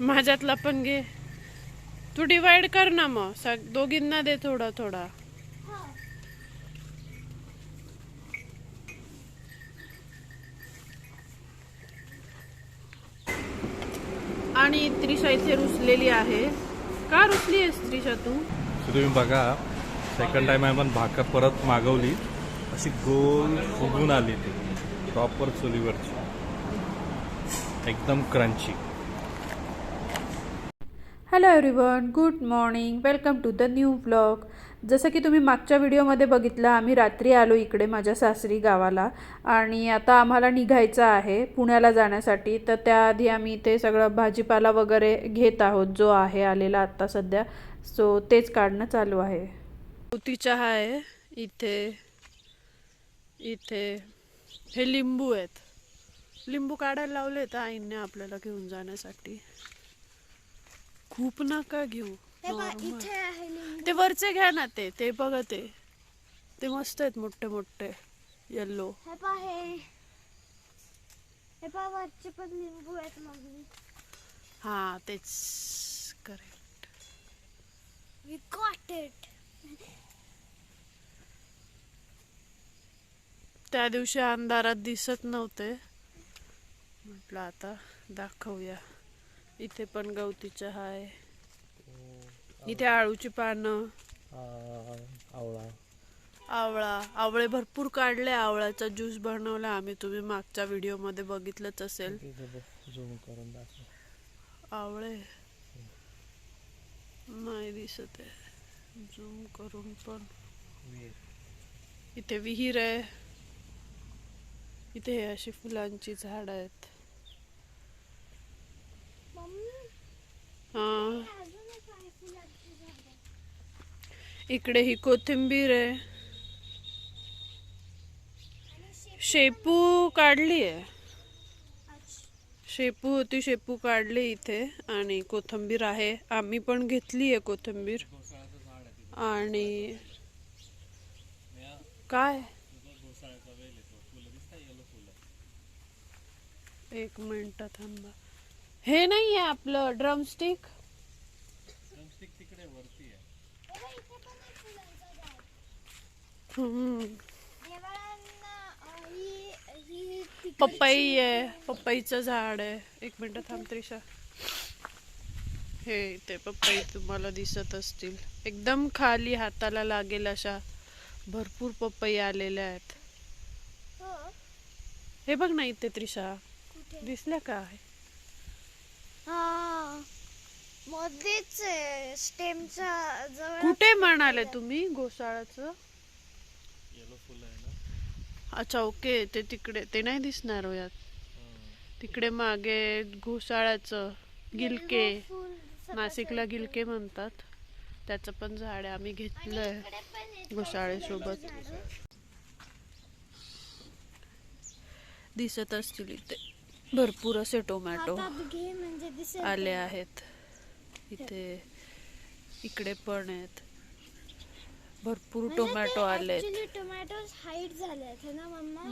माझ्यातला पण घे. तू डिवाइड कर ना मग. सग दोघींना दे थोडा थोडा. आणि त्रिशा इथे रुसलेली आहे. का रुसली आहेस त्रिशा तू? तुम्ही बघा सेकंड टाइम आपण भाकर परत मागवली. अशी गोल फुगून आली ती. प्रॉपर चुलीवरची. एकदम crunchy hello everyone good morning welcome to the new blog जसं की तुम्ही मागच्या व्हिडिओमध्ये बघितलं आम्ही रात्री आलो इकडे माझ्या सासरी गावाला आणि आता आम्हाला निघायचं आहे पुण्याला जाण्यासाठी. तर त्याआधी आम्ही इथे सगळं भाजीपाला वगैरे घेत आहोत जो आहे आलेला आत्ता सध्या. सो तेच काढणं चालू आहे. ती चहा आहे इथे इथे. हे लिंबू आहेत. लिंबू काढायला लावले तर आईने आपल्याला घेऊन जाण्यासाठी. खूप नका घेऊ. normal. इथे आहे. लिंबू. ते वरचे घ्या ना ते ते बघा ते. ते मस्त आहेत मोठे मोठे येल्लो हे हे. हे पहा वरचे पण लिंबू आहेत मग हा तेच करेक्ट वी गॉट इट त्या दिवशी अंधारात दिसत नव्हते. म्हटलं आता दाखवूया. इथे पण गवती चहा आहे इथे आळूची पानं. आवळा. आवळा. आवळे भरपूर काढले. आवळ्याचा ज्यूस बनवला. आम्ही तुम्ही मागच्या व्हिडिओमध्ये बघितलंच असेल. आवळे. नाही दिसत आहे. झूम करून पण. इथे विहीर आहे. इथे हे अशी फुलांची झाड आहेत मम्मी हां. इकडे ही कोथिंबीर आहे. शेपू काढली आहे. शेपू होती शेपू काढली इथे. आणि कोथिंबीर आहे. आम्ही पण घेतली आहे कोथिंबीर. आणि काय? एक मिनटं थांबा. हे नाही आहे आपलं ड्रमस्टिक. हे बघ, इथे पण एक फुलांचं झाड. हम्म. देवाळांना, अं, ही ही तिकडची- पपई आहे. पपईचं झाड आहे. एक मिनिट थांब त्रिशा. हे ते पपई तुम्हाला दिसत असतील. एकदम खाली हाताला लागेल अशा भरपूर पपई आलेल्या आहेत. हो, हे बघ ना इथे त्रिशा? दिसल्या का? हा. मध्येच स्टेमच्या जवळ कुठे म्हणाले तुम्ही घोसाळाचं अच्छा ओके ते तिकडे ते नाही दिसणार हो यात. तिकडे मागे घोसाळ्याचं गिलके नाशिकला. गिलके म्हणतात. त्याचं पण झाड आहे आम्ही घेतलंय घोसाळेसोबत. दिसत असतील इथे. भरपूर असे टोमॅटो म्हणजे आले. आहेत इथे इकडे पण आहेत भरपूर म्हणजे टोमॅटो actually tomatoes hide झाले ना मम्मा.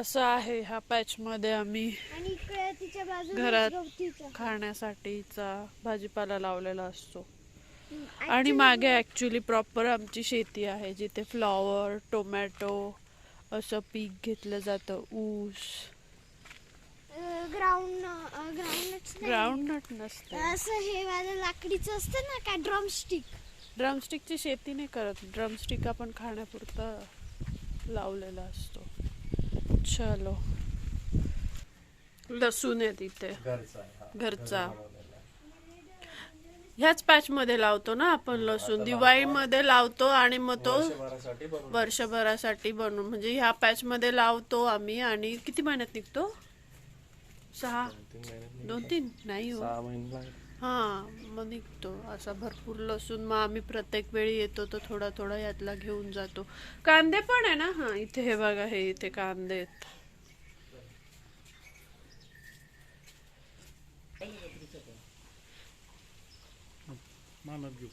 असं आहे ह्या पॅच मध्ये आम्ही घरात. खाण्यासाठीचा भाजीपाला लावलेला असतो आणि मागे ऍक्च्युली प्रॉपर आमची शेती आहे जिथे फ्लॉवर टोमॅटो असं पीक घेतलं जातं ऊस. ग्राउंड अं, ग्राउंडच नाही. ग्राउंडनट नसते. असं हे वालं लाकडीचं असतं ना काय ड्रमस्टिक ड्रमस्टिकची शेती नाही करत. ड्रमस्टिक आपण खाण्यापुरता लावलेला असतो. चलो. लसूण आहे तिथे. घरचा. ह्याच पॅच मध्ये लावतो ना आपण लसूण. दिवाळीमध्ये लावतो आणि मग तो वर्षभरासाठी बनवून म्हणजे ह्या पॅच मध्ये लावतो आम्ही आणि किती महिन्यात निघतो? सहा? दोन तीन नाही हो. सहा महिने हा मग निघतो. असा भरपूर लसूण. मग आम्ही प्रत्येक वेळी येतो तर थोडा थोडा यातला घेऊन जातो. कांदे पण आहे ना? हा इथे हे बघा हे इथे कांदे आहेत. मानत घेऊ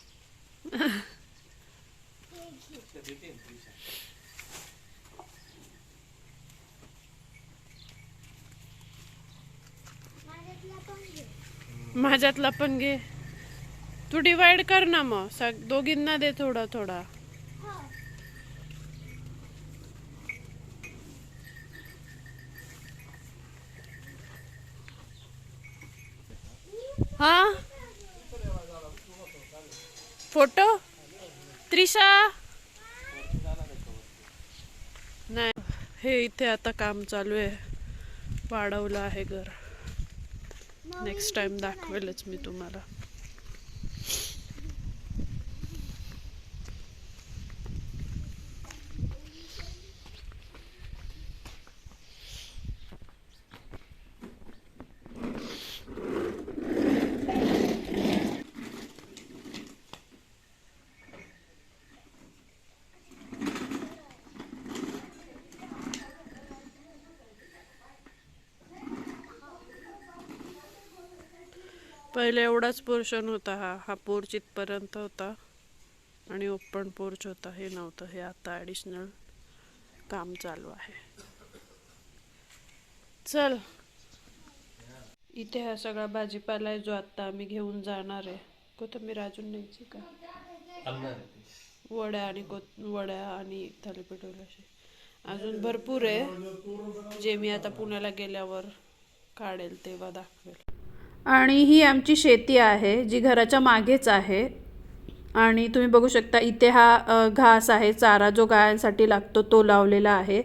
माझ्यातला पण घे. तू डिवाइड कर ना मग. सग दोघींना दे थोडा थोडा. हा? फोटो? त्रिशा? नाही. हे इथे आता काम चालू आहे. वाढवलं आहे घर. नेक्स्ट टाइम दाखवेलच मी तुम्हाला. पहिले एवढाच पोर्शन होता हा. हा पोर्च इथपर्यंत होता. आणि ओपन पोर्च होता. हे नव्हतं. हे आता ॲडिशनल काम चालू आहे. चल. इथे हा सगळा भाजीपाला आहे जो आत्ता आम्ही घेऊन जाणार आहे. कोथिंबीर अजून न्यायची का? वड्या आणि कोथ वड्या आणि थालीपीठ असे. अजून भरपूर आहे. जे मी आता पुण्याला गेल्यावर काढेल तेव्हा दाखवेल. आणि ही आमची शेती आहे जी घराच्या मागेच आहे. आणि तुम्ही बघू शकता इथे हा घास आहे चारा जो गायांसाठी लागतो तो लावलेला आहे.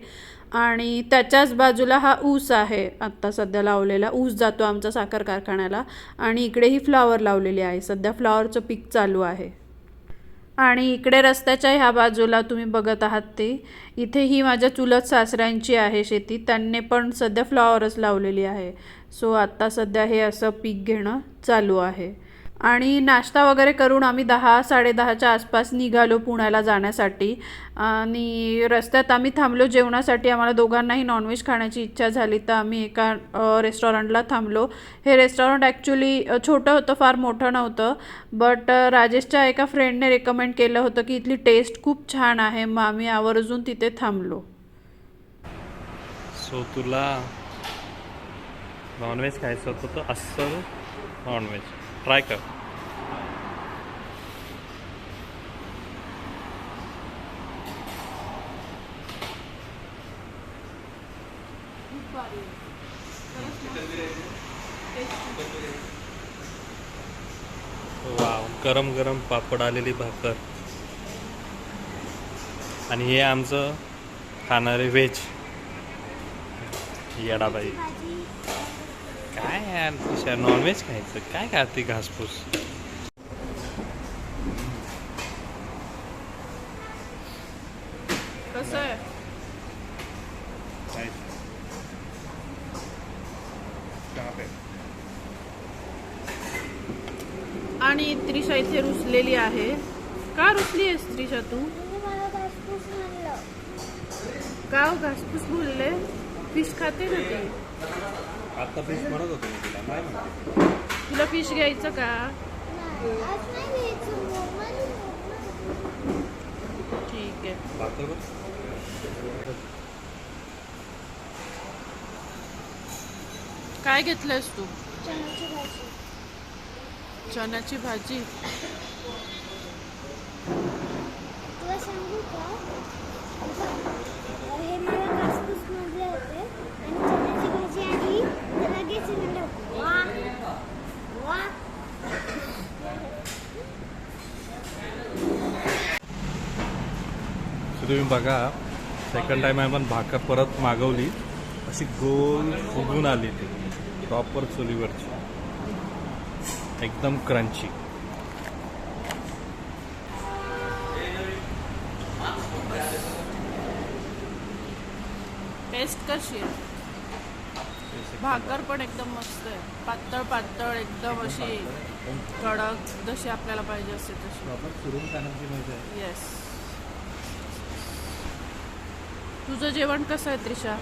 आणि त्याच्याच बाजूला हा ऊस आहे. आत्ता सध्या लावलेला ऊस जातो आमचा साखर कारखान्याला. आणि इकडे ही फ्लावर लावलेली आहे. सध्या फ्लावरचं पीक चालू आहे. आणि इकडे रस्त्याच्या ह्या बाजूला तुम्ही बघत आहात ते. इथे ही माझ्या चुलत सासऱ्यांची आहे शेती. त्यांनी पण सध्या फ्लॉवरच लावलेली आहे. सो आत्ता सध्या हे असं पीक घेणं चालू आहे. आणि नाश्ता वगैरे करून आम्ही दहा साडेदहाच्या आसपास निघालो पुण्याला जाण्यासाठी. आणि रस्त्यात आम्ही थांबलो जेवणासाठी. आम्हाला दोघांनाही नॉनव्हेज खाण्याची इच्छा झाली तर आम्ही एका रेस्टॉरंटला थांबलो. हे रेस्टॉरंट ॲक्च्युली छोटं होतं फार मोठं नव्हतं. बट राजेशच्या एका फ्रेंडने रेकमेंड केलं होतं की इथली टेस्ट खूप छान आहे मग आम्ही आवर्जून तिथे थांबलो. सो तुला नॉनव्हेज खायचं होतं तर अस्सल नॉनव्हेज ट्राय कर. वाव गरम गरम पापड आलेली भाकर. आणि हे आमचं खाणारे व्हेज येडाबाई काय यार तुझ्या नॉनव्हेज खायचं? काय खाते घासपूस? कसं आहे? आणि त्रिशा इथे रुसलेली आहे. का रुसली आहेस त्रिशा तू? मला घासपूस म्हणलं. का हो घासपूस बोलले? फिश खाते ना ती. आता फिश म्हणत होतो मी तिला नाही म्हणते? तुला फिश घ्यायचं का? ठीक आहे. भाकर काय घेतलंयस तू? चण्याची भाजी. चण्याची भाजी? तुला सांगू का? हे मला घासपूस मधले होते आणि चण्याची भाजी आली तर लगेच म्हणलं वा वा सो तुम्ही बघा सेकंड टाइम आपण भाकर परत मागवली. अशी गोल फुगून आली ती. प्रॉपर चुलीवरची. एकदम क्रंची टेस्ट कशी आहे? भाकर पण एकदम मस्त आहे. पातळ पातळ एकदम अशी कडक जशी आपल्याला पाहिजे असते तशी. येस तुझं जेवण कसं आहे त्रिशा?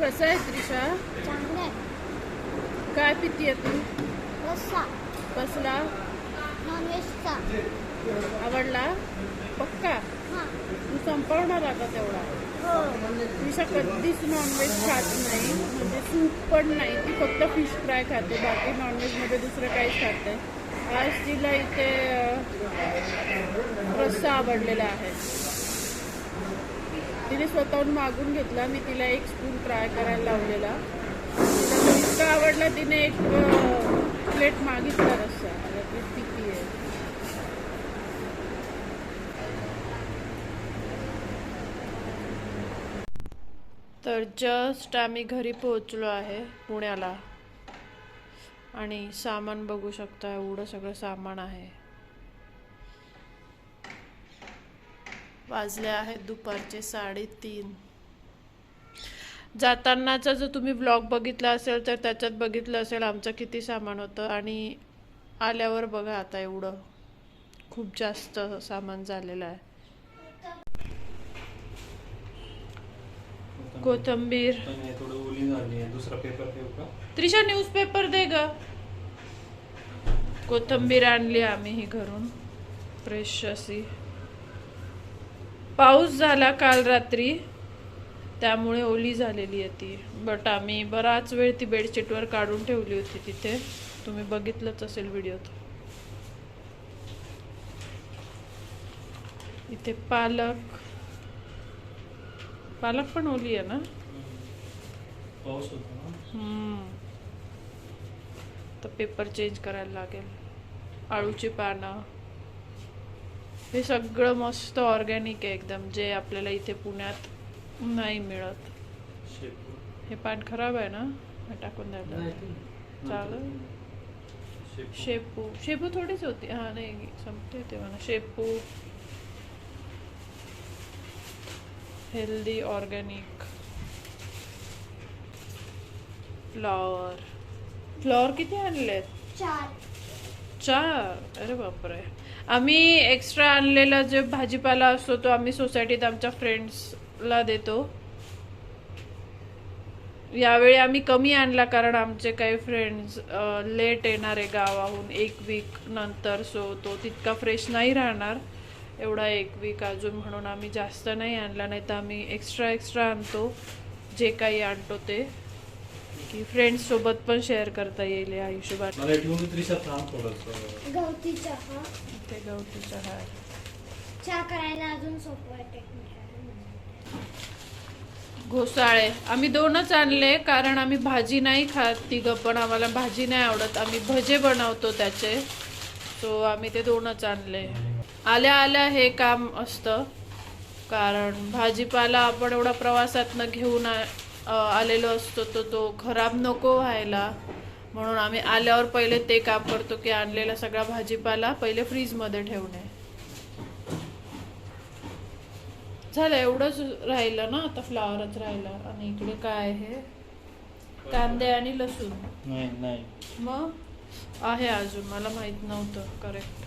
कसं आहे त्रिशा? चांगलं आहे. काय पितीये तू? रस्सा. कसला? आवडला? पक्का? तू संपवणार का तेवढा. हो. दिशा कधीच नॉनव्हेज खात नाही. म्हणजे सूप पण नाही. ती फक्त फिश फ्राय खाते. बाकी नॉनव्हेजमध्ये दुसरं काहीच खात नाही. आज तिला इथे रस्सा आवडलेला आहे. तिने स्वतःहून मागून घेतला. मी तिला एक स्पून फ्राय करायला लावलेला. इतका आवडला तिने एक प्लेट मागितला रस्सा आता ती किती आहे तर जस्ट आम्ही घरी पोहोचलो आहे पुण्याला. आणि सामान बघू शकता एवढं सगळं सामान आहे. वाजले आहेत दुपारचे साडेतीन. जातानाचा जर तुम्ही ब्लॉग बघितला असेल तर त्याच्यात बघितलं असेल आमचं किती सामान होतं. आणि आल्यावर बघा आता एवढं. खूप जास्त सामान झालेलं आहे. कोथंबीर. थोडं ओली झाली आहे. दुसरा पेपर त्रिशा दे ग. कोथंबीर आणली आम्ही ही घरून. फ्रेश अशी. पाऊस झाला काल रात्री. त्यामुळे ओली झालेली आहे ती. बट आम्ही बराच वेळ ती बेडशीटवर काढून ठेवली होती तिथे. तुम्ही बघितलंच असेल व्हिडिओत इथे पालक. पालक पण ओली आहे ना? पाऊस होता ना. तर पेपर चेंज करायला लागेल. आळूची पानं. हे सगळं मस्त ऑर्गॅनिक आहे एकदम जे आपल्याला इथे पुण्यात नाही मिळत. शेपू हे पान खराब आहे ना? हे टाकून द्यायला चालेल. शेपू. शेपू. शेपू थोडीच होती. हा नाही संपते ते म्हणा शेपू. हेल्दी ऑर्गॅनिक फ्लॉवर फ्लॉवर किती आणलेत? चार. चार? अरे बापरे. आम्ही एक्स्ट्रा आणलेला जे भाजीपाला असतो तो आम्ही सोसायटीत आमच्या फ्रेंड्सला देतो. यावेळी आम्ही कमी आणला कारण आमचे काही फ्रेंड्स लेट येणार आहे गावाहून एक वीक नंतर सो तो तितका फ्रेश नाही राहणार. एवढा एक वीक अजून म्हणून आम्ही जास्त नाही आणला नाही तर आम्ही एक्स्ट्रा एक्स्ट्रा आणतो. जे काही आणतो ते. की फ्रेंड्स सोबत पण शेअर करता येईल या थोडस गवती चहा ते गवती चहा आहे. चहा करायला अजून सोपं आहे टेक्निक घोसाळे. आम्ही दोनच आणले कारण आम्ही भाजी नाही खात तिघं पण. आम्हाला भाजी नाही आवडत. आम्ही भजे बनवतो त्याचे. सो आम्ही ते दोनच आणले. आल्या आल्या हे काम असतं. कारण भाजीपाला आपण एवढा प्रवासातनं घेऊन आलेलो असतो तो तो खराब नको व्हायला. म्हणून आम्ही आल्यावर पहिले ते काम करतो की आणलेला सगळा भाजीपाला पहिले फ्रीजमध्ये ठेवणे. झालं एवढंच राहिलं ना आता फ्लावरच राहिला. आणि इकडे काय आहे? कांदे आणि लसूण. नाही नाही. मग? आहे अजून मला माहीत नव्हतं करेक्ट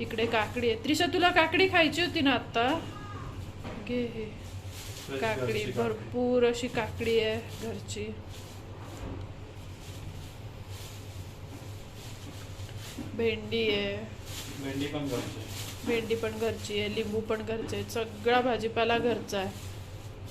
इकडे काकडी आहे. त्रिशा तुला काकडी खायची होती ना आता घे हे. काकडी भरपूर अशी काकडी आहे घरची. भेंडी आहे. भेंडी पण घरची भेंडी पण घरची आहे लिंबू पण घरचे सगळा भाजीपाला घरचा आहे.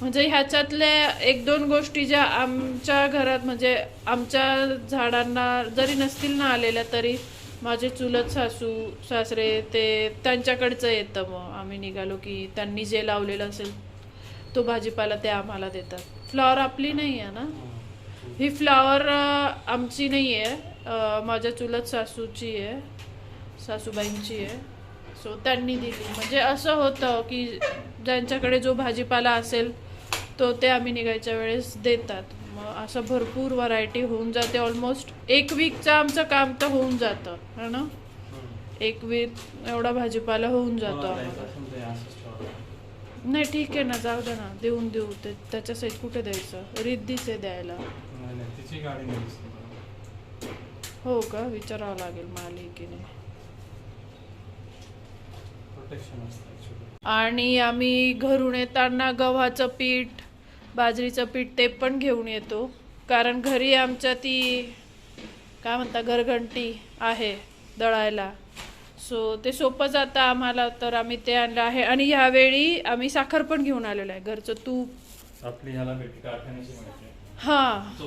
म्हणजे ह्याच्यातले एक दोन गोष्टी ज्या आमच्या घरात म्हणजे आमच्या झाडांना जरी नसतील ना आलेल्या तरी माझे चुलत सासू सासरे ते त्यांच्याकडचं येतं मग. आम्ही निघालो की त्यांनी जे लावलेलं असेल तो भाजीपाला ते आम्हाला देतात. फ्लॉवर आपली नाही आहे ना? ही फ्लॉवर आमची नाही आहे. माझ्या चुलत सासूची आहे सासूबाईंची आहे. सो त्यांनी दिली. म्हणजे असं होतं की ज्यांच्याकडे जो भाजीपाला असेल तो ते आम्ही निघायच्या वेळेस देतात. मग असं भरपूर व्हरायटी होऊन जाते. ऑलमोस्ट एक वीकचं आमचं काम तर होऊन जातं है ना? एक वीक एवढा भाजीपाला होऊन जातो. आम्हाला नाही ठीक आहे ना जाऊ दे ना. देऊन देऊ. ते त्याच्या सहित कुठे द्यायचं? रिद्धीच आहे द्यायला. हो का? विचारावं लागेल मालिकीने. आणि आम्ही घरून येताना गव्हाचं पीठ बाजरीचं पीठ ते पण घेऊन येतो. कारण घरी आमच्या ती काय म्हणता घरघंटी आहे दळायला. सो ते सोपं जातं आम्हाला तर आम्ही ते आणलं आहे. आणि ह्यावेळी आम्ही साखर पण घेऊन आलेलो आहे. घरचं तूप. आपली ह्याला हां.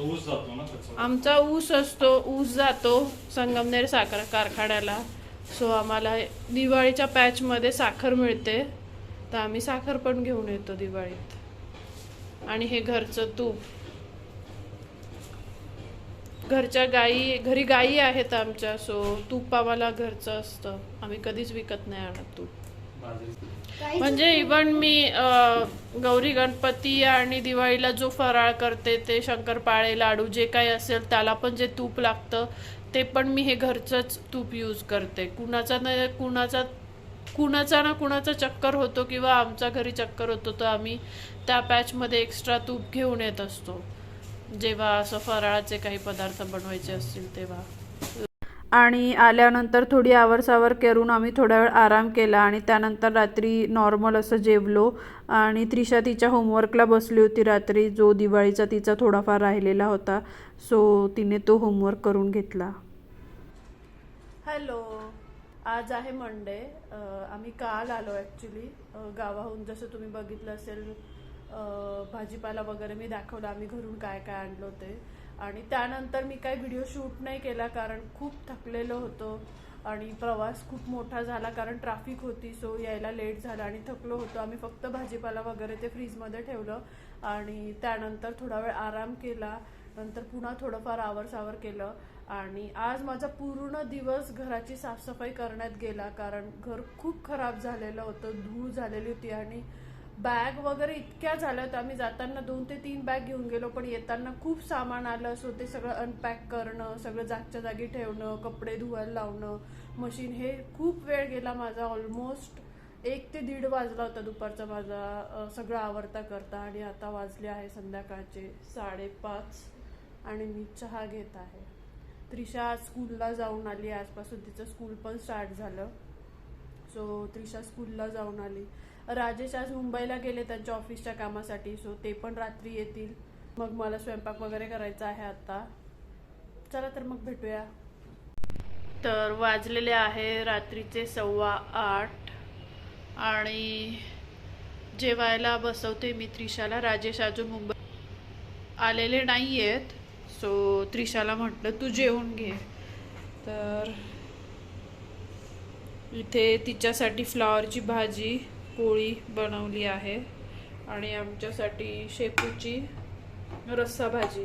आमचा ऊस असतो ऊस जातो संगमनेर साखर कारखान्याला. सो आम्हाला दिवाळीच्या पॅचमध्ये साखर मिळते. तर आम्ही साखर पण घेऊन येतो दिवाळीत. आणि हे घरचं तूप. घरच्या गाई घरी गाई आहेत आमच्या सो तूप आम्हाला घरचं असतं. आम्ही कधीच विकत नाही आणत तूप. म्हणजे इवन मी अ, गौरी गणपती आणि दिवाळीला जो फराळ करते ते शंकरपाळे लाडू जे काही असेल त्याला पण जे तूप लागतं ते पण मी हे घरचंच तूप यूज करते. कुणाचा नाही कुणाचा कुणाचा ना कुणाचा चक्कर होतो किंवा आमच्या घरी चक्कर होतो तर आम्ही त्या पॅचमध्ये एक्स्ट्रा तूप घेऊन येत असतो. जेव्हा असं फराळाचे काही पदार्थ बनवायचे असतील तेव्हा. आणि आल्यानंतर थोडी आवरसावर करून आम्ही थोडा वेळ आराम केला आणि त्यानंतर रात्री नॉर्मल असं जेवलो. आणि त्रिशा तिच्या होमवर्कला बसली होती रात्री जो दिवाळीचा तिचा थोडाफार राहिलेला होता सो तिने तो होमवर्क करून घेतला. हॅलो. आज आहे मंडे आम्ही काल आलो ॲक्च्युली गावाहून जसं तुम्ही बघितलं असेल भाजीपाला वगैरे मी दाखवलं आम्ही घरून काय काय आणलो ते आणि त्यानंतर मी काही व्हिडिओ शूट नाही केला कारण खूप थकलेलो होतो आणि प्रवास खूप मोठा झाला कारण ट्रॅफिक होती सो यायला लेट झाला आणि थकलो होतो. आम्ही फक्त भाजीपाला वगैरे ते फ्रीजमध्ये ठेवलं आणि त्यानंतर थोडा वेळ आराम केला. नंतर पुन्हा थोडंफार आवरसावर केलं. आणि आज माझा पूर्ण दिवस घराची साफसफाई करण्यात गेला कारण घर खूप खराब झालेलं होतं धूळ झालेली होती आणि बॅग वगैरे इतक्या झाल्या होत्या. आम्ही जाताना दोन ते तीन बॅग घेऊन गेलो पण येताना खूप सामान आलं असं ते सगळं अनपॅक करणं सगळं जागच्या जागी ठेवणं कपडे धुवायला लावणं मशीन हे खूप वेळ गेला माझा ऑलमोस्ट एक ते दीड वाजला होता दुपारचा माझा सगळं आवरता करता आणि आता वाजले आहे संध्याकाळचे साडेपाच आणि मी चहा घेत आहे. त्रिशा आज स्कूलला जाऊन आली. आजपासून तिचं स्कूल पण स्टार्ट झालं. सो त्रिशा स्कूलला जाऊन आली. राजेश आज मुंबईला गेले त्यांच्या ऑफिसच्या कामासाठी. सो ते पण रात्री येतील. मग मला स्वयंपाक वगैरे करायचा आहे आता. चला तर मग भेटूया. तर वाजलेले आहे रात्रीचे सव्वा आठ. आणि जेवायला बसवते मी त्रिशाला. राजेश अजून मुंबई आलेले नाही आहेत सो त्रिशाला म्हटलं तू जेवून घे. तर इथे तिच्यासाठी फ्लॉवरची भाजी पोळी बनवली आहे आणि आमच्यासाठी शेपूची रस्सा भाजी.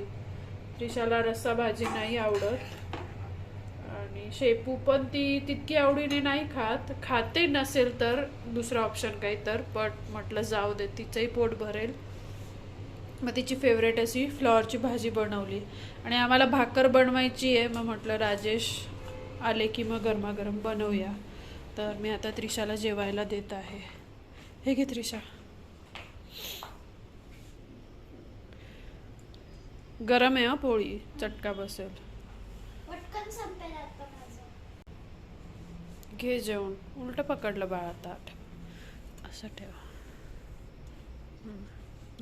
त्रिशाला रस्सा भाजी नाही आवडत. आणि शेपू पण ती तितकी आवडीने नाही खात. खाते नसेल तर दुसरं ऑप्शन काही तर बट म्हटलं जाऊ दे तिचंही पोट भरेल. मग तिची फेवरेट अशी फ्लॉवरची भाजी बनवली. आणि आम्हाला भाकर बनवायची आहे मग म्हटलं राजेश आले की मग गरमागरम बनवूया. तर मी आता त्रिशाला जेवायला देत आहे. हे घे त्रिशा. गरम आहे हा पोळी चटका बसेल. घे जेवण. उलट पकडलं बाळा ताट. असं ठेवा.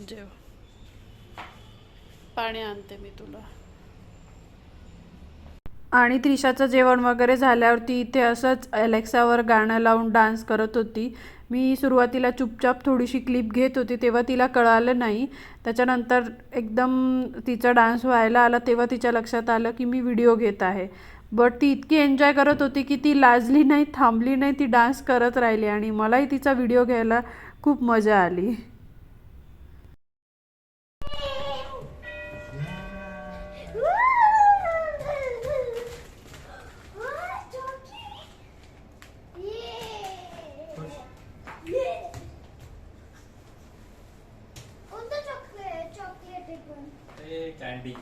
जेव. पाणी आणते मी तुला. आणि त्रिशाचं जेवण वगैरे झाल्यावरती इथे असंच अलेक्सावर गाणं लावून डान्स करत होती. मी सुरुवातीला चुपचाप थोडीशी क्लिप घेत होती तेव्हा तिला कळालं नाही. त्याच्यानंतर एकदम तिचा डान्स व्हायला आला तेव्हा तिच्या लक्षात आलं की मी व्हिडिओ घेत आहे. बट ती इतकी एन्जॉय करत होती की ती लाजली नाही थांबली नाही ती डान्स करत राहिली आणि मलाही तिचा व्हिडिओ घ्यायला खूप मजा आली. कॅन्डी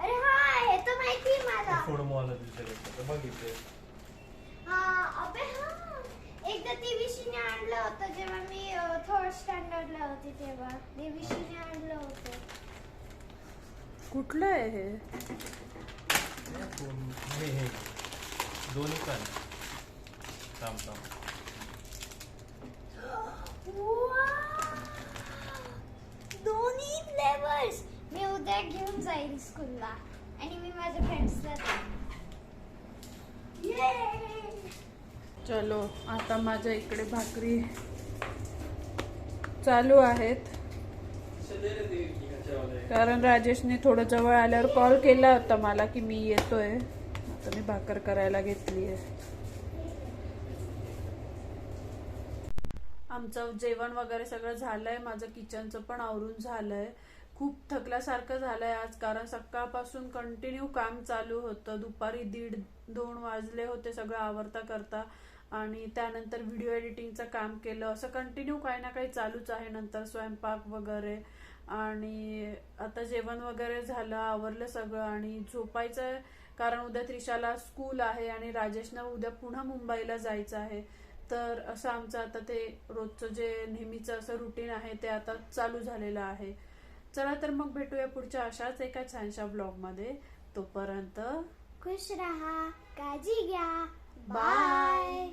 अरे हा हे तर माहिती आहे मला. फूड मॉल बघितले हा अबे हा. एकदा देवीशीने आणलं होतं जेव्हा मी थर्ड स्टँडर्डला होती तेव्हा. देवीशीने आणलं होतं. कुठलं आहे हे? हे दोन्ही पण. थांब थांब. दोन्ही फ्लेवर्स मी उद्या घेऊन जाईल स्कूलला आणि मी माझ्या फ्रेंड्सला चलो आता माझ्या इकडे भाकरी चालू आहेत. कारण राजेशने थोडं जवळ आल्यावर कॉल केला होता मला की मी येतोय. आता मी भाकर करायला घेतली आहे आमचं जेवण वगैरे सगळं झालंय माझं किचनचं पण आवरून झालंय. खूप थकल्यासारखं झालंय आज कारण सकाळपासून कंटिन्यू काम चालू होतं. दुपारी दीड दोन वाजले होते सगळं आवरता करता. आणि त्यानंतर व्हिडिओ एडिटिंगचं काम केलं. असं कंटिन्यू काही ना काही चालूच आहे. नंतर स्वयंपाक वगैरे. आणि आता जेवण वगैरे झालं आवरलं सगळं. आणि झोपायचं आहे कारण उद्या त्रिशाला स्कूल आहे आणि राजेशनं उद्या पुन्हा मुंबईला जायचं आहे. तर असं आमचं आता ते रोजचं जे नेहमीचं असं रुटीन आहे ते आता चालू झालेलं आहे. चला तर मग भेटूया पुढच्या अशाच एका छानशा ब्लॉगमध्ये तोपर्यंत खुश रहा काळजी घ्या. बाय